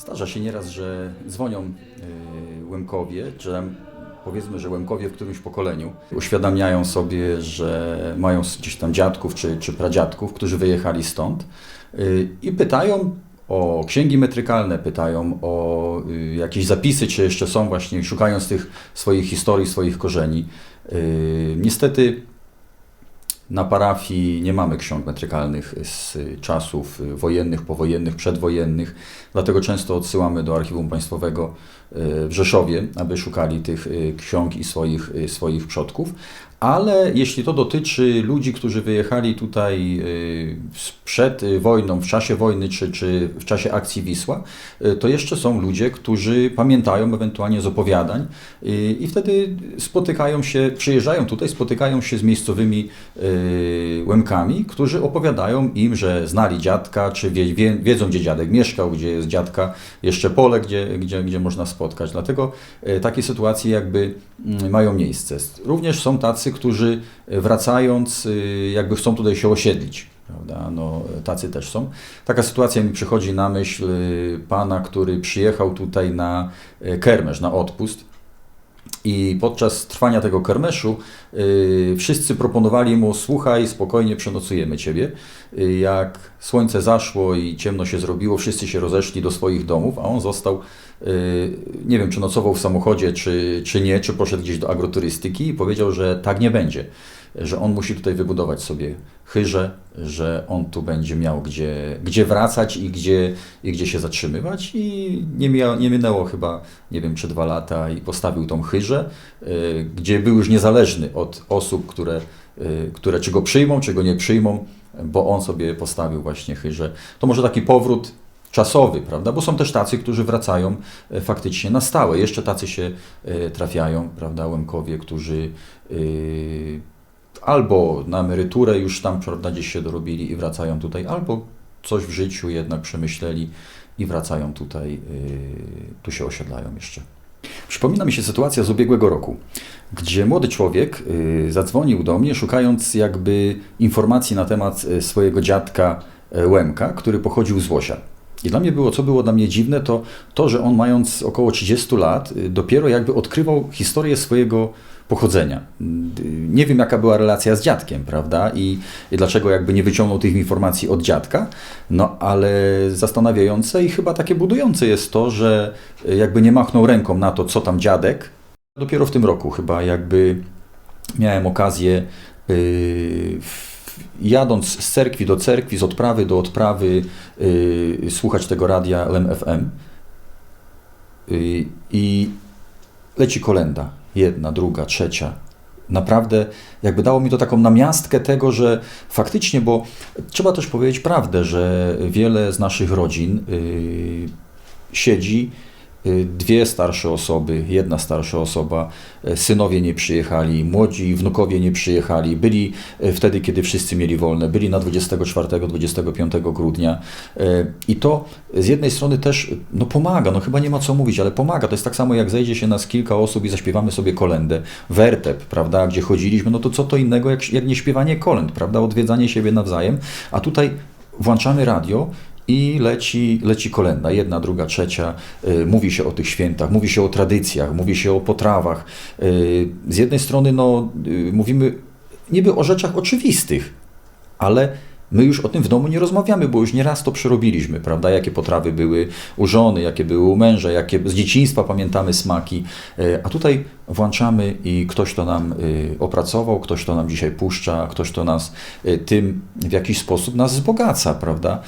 Zdarza się nieraz, że dzwonią y, Łemkowie, czy powiedzmy, że Łemkowie w którymś pokoleniu uświadamiają sobie, że mają gdzieś tam dziadków czy, czy pradziadków, którzy wyjechali stąd y, i pytają o księgi metrykalne, pytają o y, jakieś zapisy, czy jeszcze są właśnie, szukając tych swoich historii, swoich korzeni. Niestety na parafii nie mamy ksiąg metrykalnych z czasów wojennych, powojennych, przedwojennych, dlatego często odsyłamy do Archiwum Państwowego y, w Rzeszowie, aby szukali tych y, ksiąg i swoich, y, swoich przodków. Ale jeśli to dotyczy ludzi, którzy wyjechali tutaj przed wojną, w czasie wojny czy, czy w czasie akcji Wisła, to jeszcze są ludzie, którzy pamiętają ewentualnie z opowiadań i wtedy spotykają się, przyjeżdżają tutaj, spotykają się z miejscowymi Łemkami, którzy opowiadają im, że znali dziadka, czy wie, wie, wiedzą, gdzie dziadek mieszkał, gdzie jest dziadka jeszcze pole, gdzie, gdzie, gdzie można spotkać. Dlatego y, takie sytuacje jakby mm, mają miejsce. Również są tacy, którzy y, wracając, y, jakby chcą tutaj się osiedlić. Prawda? No, tacy też są. Taka sytuacja mi przychodzi na myśl y, pana, który przyjechał tutaj na y, kermesz, na odpust. I podczas trwania tego kermeszu y, wszyscy proponowali mu: Słuchaj, spokojnie przenocujemy ciebie. Y, jak słońce zaszło i ciemno się zrobiło, wszyscy się rozeszli do swoich domów, a on został. y, Nie wiem, czy nocował w samochodzie, czy, czy nie, czy poszedł gdzieś do agroturystyki i powiedział, że tak nie będzie. Że on musi tutaj wybudować sobie chyżę, że on tu będzie miał gdzie, gdzie wracać i gdzie, i gdzie się zatrzymywać. I nie, mia, nie minęło chyba, nie wiem, czy dwa lata i postawił tą chyżę, y, gdzie był już niezależny od osób, które, y, które czy go przyjmą, czy go nie przyjmą, bo on sobie postawił właśnie chyżę. To może taki powrót czasowy, prawda? Bo są też tacy, którzy wracają e, faktycznie na stałe. Jeszcze tacy się trafiają, prawda, Łemkowie, którzy y, albo na emeryturę już tam, prawda, gdzieś się dorobili i wracają tutaj, albo coś w życiu jednak przemyśleli i wracają tutaj, y, tu się osiedlają jeszcze. Przypomina mi się sytuacja z ubiegłego roku, gdzie młody człowiek y, zadzwonił do mnie, szukając jakby informacji na temat y, swojego dziadka y, Łemka, który pochodził z Łosia. I dla mnie było, co było dla mnie dziwne, to to, że on mając około 30 lat, y, dopiero jakby odkrywał historię swojego pochodzenia. Y, Nie wiem, jaka była relacja z dziadkiem, prawda? I, I dlaczego jakby nie wyciągnął tych informacji od dziadka, no ale zastanawiające i chyba takie budujące jest to, że y, jakby nie machnął ręką na to, co tam dziadek. Dopiero w tym roku chyba jakby miałem okazję y, w- jadąc z cerkwi do cerkwi, z odprawy do odprawy, y, słuchać tego radia LEM FM. Y, I leci kolenda. Jedna, druga, trzecia. Naprawdę jakby dało mi to taką namiastkę tego, że faktycznie, bo trzeba też powiedzieć prawdę, że wiele z naszych rodzin y, siedzi dwie starsze osoby, jedna starsza osoba, y, synowie nie przyjechali, młodzi wnukowie nie przyjechali, byli y, wtedy, kiedy wszyscy mieli wolne, byli na 24-25 grudnia. Y, i to z jednej strony też no pomaga, no chyba nie ma co mówić, ale pomaga, to jest tak samo jak zejdzie się nas kilka osób i zaśpiewamy sobie kolendę, wertep, prawda, gdzie chodziliśmy, no to co to innego jak, jak nie śpiewanie kolęd, prawda, odwiedzanie siebie nawzajem, a tutaj włączamy radio i leci, leci kolenda, jedna, druga, trzecia, y, mówi się o tych świętach, mówi się o tradycjach, mówi się o potrawach. Y, z jednej strony no, y, mówimy niby o rzeczach oczywistych, ale my już o tym w domu nie rozmawiamy, bo już nieraz to przerobiliśmy, prawda? Jakie potrawy były u żony, jakie były u męża, jakie z dzieciństwa pamiętamy smaki. A tutaj włączamy i ktoś to nam opracował, ktoś to nam dzisiaj puszcza, ktoś to nas tym w jakiś sposób nas wzbogaca, prawda?